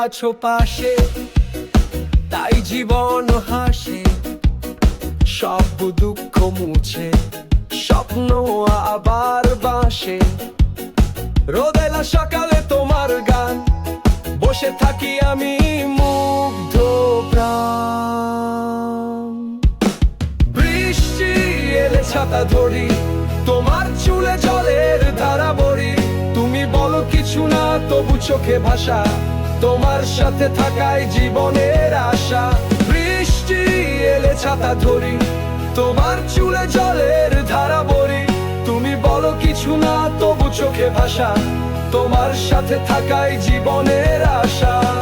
আছো পাশে, তাই জীবন হাসে। সব দুঃখ মুছে, স্বপ্ন আবার বাসে। রোদেলা সকালে তোমার গান, বসে থাকি আমি মুগ্ধ প্রাণ। বৃষ্টি এলে ছাতা ধরি, তোমার চুলে জলের ধারা বড়ি তুমি বলো কিছু না, তবু চোখে ভাষা। তোমার সাথে থাকায় জীবনের আশা। বৃষ্টি এলে ছাতা ধরি, তোমার চুলে জলের ধারা বরি। তুমি বলো কিছু না, তবু চোখে ভাষা, তোমার সাথে থাকায় জীবনের আশা।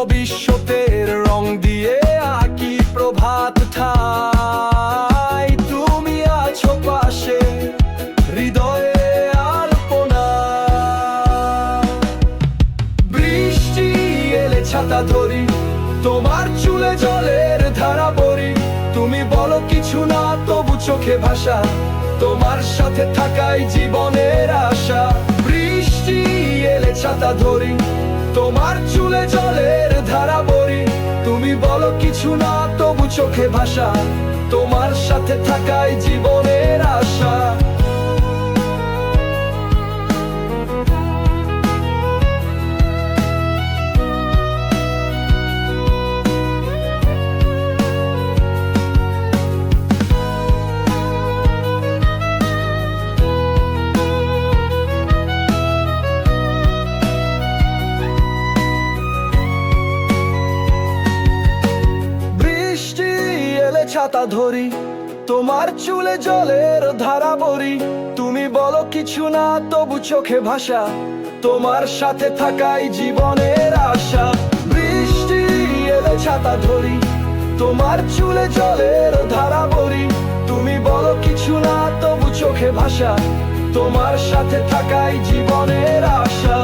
ভবিষ্যতের রং দিয়ে আঁকি প্রভাত ঠাই। তুমি আছো পাশে হৃদয়ে আলপনা। বৃষ্টি এলে ছাতা ধরি, তোমার চুলে জলের ধারা বড়ি তুমি বলো কিছু না, তবু চোখে ভাষা, তোমার সাথে থাকাই জীবনের আশা। বৃষ্টি এলে ছাতা ধরি তোমার চুলে জলের ধারা বরি তুমি বলো কিছু না, তবু চোখে ভাষা। তোমার সাথে থাকাই জীবনের আশা। ছাতা ধরি, তোমার চুলে জলের ধারা বড়ি তুমি বলো কিছু না, তবু চোখে ভাষা, তোমার সাথে থাকাই জীবনের আশা। বৃষ্টি এলে ছাতা ধরি, তোমার চুলে জলের ধারা বড়ি তুমি বলো কিছু না, তবু চোখে ভাষা, তোমার সাথে থাকাই জীবনের আশা।